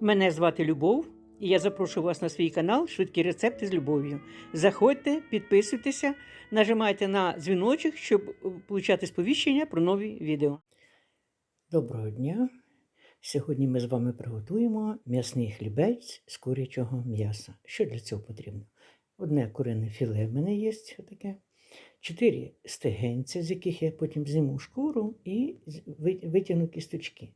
Мене звати Любов, і я запрошую вас на свій канал Швидкі рецепти з любов'ю. Заходьте, підписуйтеся, нажимайте на дзвіночок, щоб отримати сповіщення про нові відео. Доброго дня! Сьогодні ми з вами приготуємо м'ясний хлібець з курячого м'яса. Що для цього потрібно? Одне курине філе в мене є таке. Чотири стегенця, з яких я потім зніму шкуру і витягну кісточки.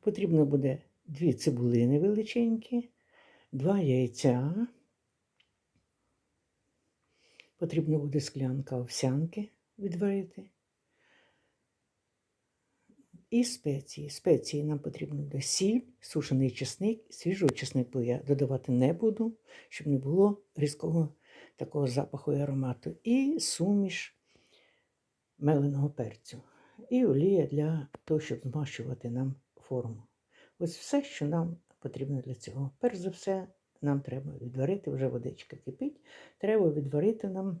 Потрібно буде дві цибулини величенькі, два яйця. Потрібно буде склянка овсянки відварити. І спеції. Спеції нам потрібно буде сіль, сушений чесник, свіжого чеснику я додавати не буду, щоб не було різкого такого запаху і аромату. І суміш меленого перцю. І олія для того, щоб змащувати нам форму. Ось все, що нам потрібно для цього. Перш за все, нам треба відварити, вже водичка кипить, треба відварити нам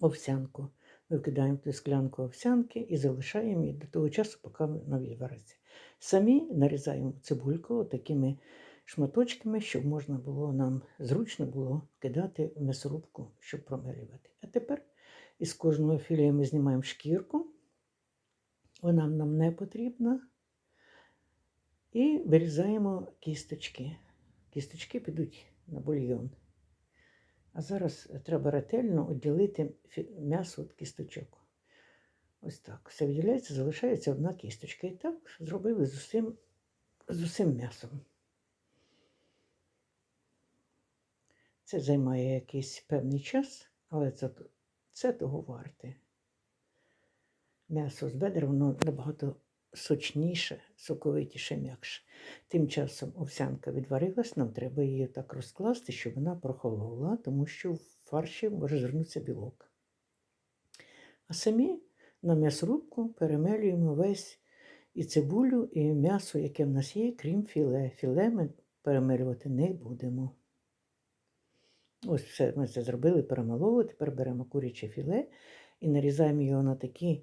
овсянку. Ми вкидаємо ту склянку овсянки і залишаємо її до того часу, поки вона відвариться. Самі нарізаємо цибульку такими шматочками, щоб можна було нам зручно було кидати в м'ясорубку, щоб промелювати. А тепер із кожного філія ми знімаємо шкірку, вона нам не потрібна. І вирізаємо кісточки. Кісточки підуть на бульйон. А зараз треба ретельно відділити м'ясо від кісточок. Ось так. Все відділяється, залишається одна кісточка. І так зробили з усім, з усім м'ясом. Це займає якийсь певний час, але це, це того варте. М'ясо з бедер, воно набагато сочніше, соковитіше, м'якше. Тим часом овсянка відварилась, нам треба її так розкласти, щоб вона прохолола, тому що в фарші може звернутися білок. А самі на м'ясорубку перемелюємо весь і цибулю, і м'ясо, яке в нас є, крім філе. Філе ми перемелювати не будемо. Ось все ми це зробили, перемололи. Тепер беремо куряче філе і нарізаємо його на такі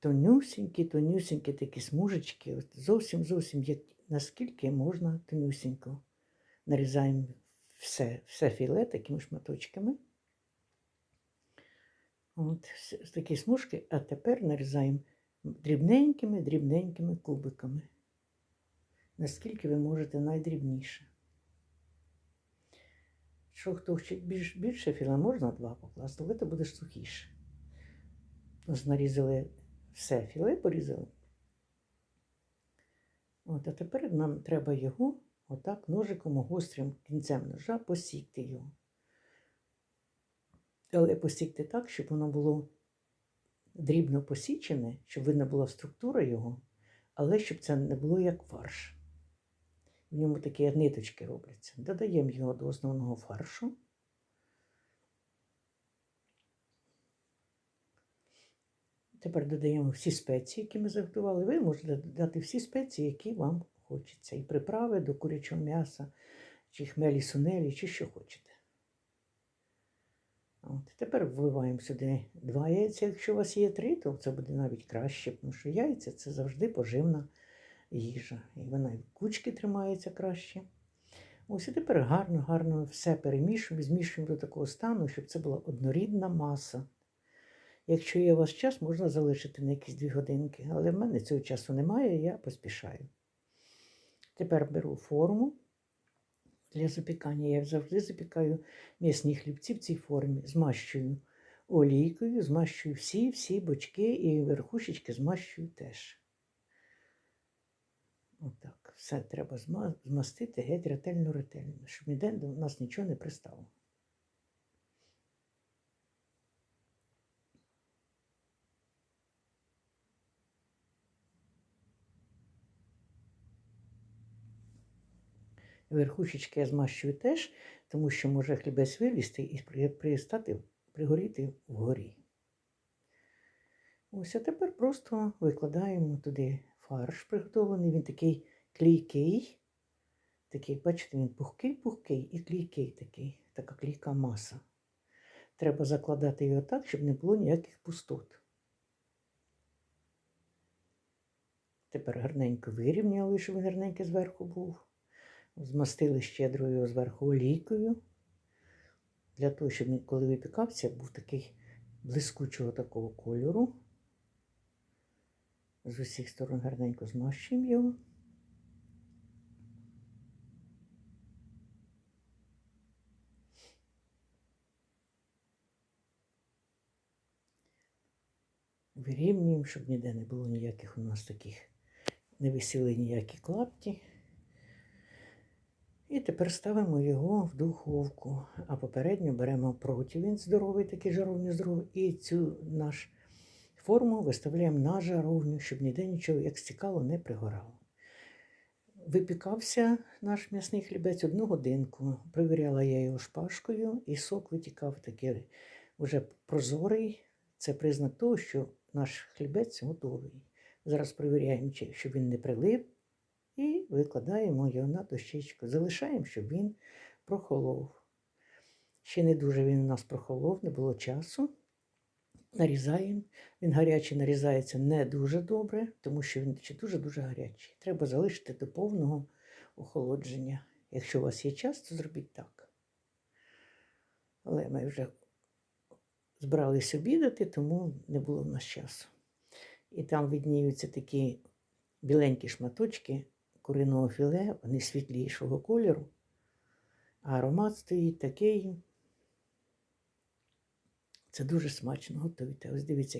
тонюсінькі, тонюсінькі такі смужечки. Зовсім зовсім як наскільки можна тонюсінько. Нарізаємо все, все філе такими шматочками. От, такі смужки, а тепер нарізаємо дрібненькими, дрібненькими кубиками. Наскільки ви можете найдрібніше. Що хто хоче більш, більше філе, можна два покласти, але це буде сухіше. Нарізали все філе, порізали. От, а тепер нам треба його отак ножиком гострим кінцем ножа посікти його. Але посікти так, щоб воно було дрібно посічене, щоб видно була структура його, але щоб це не було як фарш. В ньому такі ниточки робляться. Додаємо його до основного фаршу. Тепер додаємо всі спеції, які ми заготували. Ви можете додати всі спеції, які вам хочеться. І приправи до курячого м'яса, чи хмелі сунелі, чи що хочете. От. Тепер вливаємо сюди два яйця. Якщо у вас є три, то це буде навіть краще, тому що яйця це завжди поживна їжа. І вона і кучки тримається краще. Ось і тепер гарно, гарно все перемішуємо, змішуємо до такого стану, щоб це була однорідна маса. Якщо є у вас час, можна залишити на якісь дві годинки, але в мене цього часу немає, я поспішаю. Тепер беру форму для запікання. Я завжди запікаю м'ясні хлібці в цій формі, змащую олійкою, змащую всі, всі бочки і верхушечки змащую теж. Отак. Все треба змастити геть ретельно-ретельно, щоб ніде до нас нічого не пристало. Верхушечки я змащую теж, тому що може хлібець вилізти і пристати, пригоріти вгорі. Ось, а тепер просто викладаємо туди фарш приготований. Він такий клійкий. Такий, бачите, він пухкий-пухкий і клійкий такий, така клійка маса. Треба закладати його так, щоб не було ніяких пустот. Тепер гарненько вирівняли, щоб він гарненький зверху був. Змастили щедрою зверху олійкою. Для того, щоб він, коли випікався, був такий блискучого такого кольору. З усіх сторон гарненько змащуємо його. Вирівнюємо, щоб ніде не було ніяких у нас таких, не висіли ніякі клапті. І тепер ставимо його в духовку. А попередньо беремо противень здоровий, такий жаровню здоровий, і цю наш форму виставляємо на жаровню, щоб ніде нічого, як стікало, не пригорало. Випікався наш м'ясний хлібець одну годинку. Провіряла я його шпажкою, і сок витікав такий вже прозорий. Це признак того, що наш хлібець готовий. Зараз перевіряємо, щоб він не прилип, і викладаємо його на дощечку. Залишаємо, щоб він прохолов. Ще не дуже він у нас прохолов, не було часу. Нарізаємо. Він гарячий нарізається не дуже добре, тому що він дуже-дуже гарячий. Треба залишити до повного охолодження. Якщо у вас є час, то зробіть так. Але ми вже збирались обідати, тому не було в нас часу. І там видніються такі біленькі шматочки куриного філе, вони світлішого кольору, а аромат стоїть такий. Це дуже смачно готуйте. Ось дивіться,